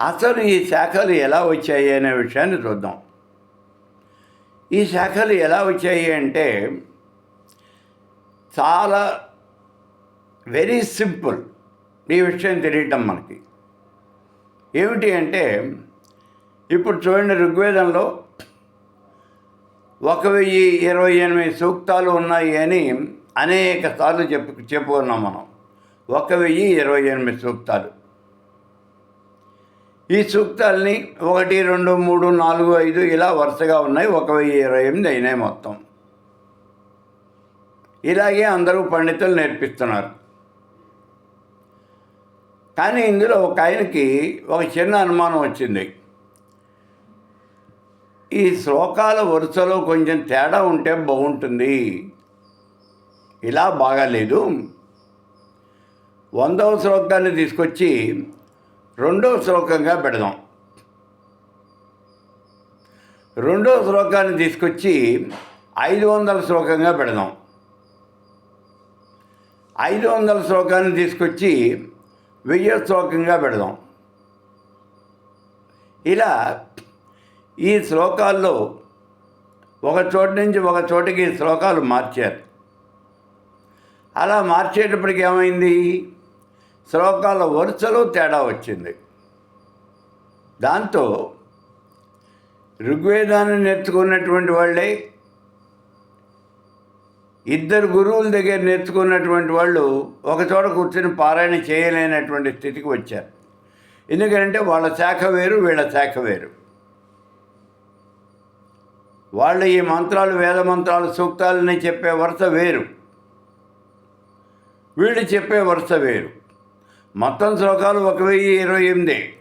అసలు ఈ శాఖలు ఎలా వచ్చాయి అనే విషయాన్ని చూద్దాం. ఈ శాఖలు ఎలా వచ్చాయి అంటే చాలా వెరీ సింపుల్ ఈ విషయం తెలియటం మనకి. ఏమిటి అంటే ఇప్పుడు చూడండి ఋగ్వేదంలో ఒక వెయ్యి ఇరవై ఎనిమిది సూక్తాలు ఉన్నాయి అని అనేక సార్లు చెప్పు చెప్పుకున్నాం మనం. ఒక వెయ్యి ఇరవై ఎనిమిది సూక్తాలు. ఈ సూక్తాలని ఒకటి రెండు మూడు నాలుగు ఐదు ఇలా వరుసగా ఉన్నాయి. ఒక వెయ్యి ఇరవై ఎనిమిది అయినాయి మొత్తం. ఇలాగే అందరూ పండితులు నేర్పిస్తున్నారు. కానీ ఇందులో ఒక ఆయనకి ఒక చిన్న అనుమానం వచ్చింది. ఈ శ్లోకాల వరుసలో కొంచెం తేడా ఉంటే బాగుంటుంది. ఇలా బాగాలేదు. వందవ శ్లోకాన్ని తీసుకొచ్చి రెండో శ్లోకంగా పెడదాం. రెండవ శ్లోకాన్ని తీసుకొచ్చి ఐదు వందల శ్లోకంగా పెడదాం. ఐదు వందల శ్లోకాన్ని తీసుకొచ్చి వెయ్యి శ్లోకంగా పెడదాం. ఇలా ఈ శ్లోకాల్లో ఒక చోటు నుంచి ఒక చోటికి శ్లోకాలు మార్చారు. అలా మార్చేటప్పటికి ఏమైంది? శ్లోకాల వరుసలో తేడా వచ్చింది. దాంతో ఋగ్వేదాన్ని నేర్చుకున్నటువంటి వాళ్ళే ఇద్దరు గురువుల దగ్గర నేర్చుకున్నటువంటి వాళ్ళు ఒకచోట కూర్చొని పారాయణ చేయలేనటువంటి స్థితికి వచ్చారు. ఎందుకంటే వాళ్ళ శాఖ వేరు వీళ్ళ శాఖ వేరు. వాళ్ళు ఈ మంత్రాలు వేద మంత్రాలు సూక్తాలని చెప్పే వరుస వేరు. వీళ్ళు చెప్పే వరుస వేరు. మొత్తం శ్లోకాలు ఒక వెయ్యి ఇరవై ఎనిమిది.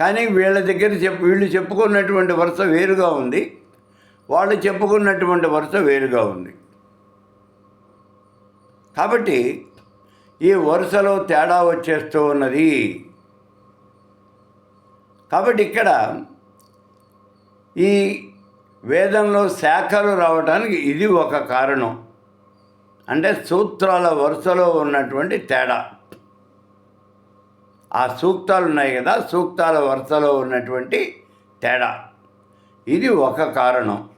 కానీ వీళ్ళ దగ్గర చెప్పు వీళ్ళు చెప్పుకున్నటువంటి వరుస వేరుగా ఉంది. వాళ్ళు చెప్పుకున్నటువంటి వరుస వేరుగా ఉంది. కాబట్టి ఈ వరుసలో తేడా వచ్చేస్తూ ఉన్నది. కాబట్టి ఇక్కడ ఈ వేదంలో శాఖలు రావడానికి ఇది ఒక కారణం. అంటే సూత్రాల వరుసలో ఉన్నటువంటి తేడా. ఆ సూక్తాలు ఉన్నాయి కదా సూక్తాల వరుసలో ఉన్నటువంటి తేడా. ఇది ఒక కారణం.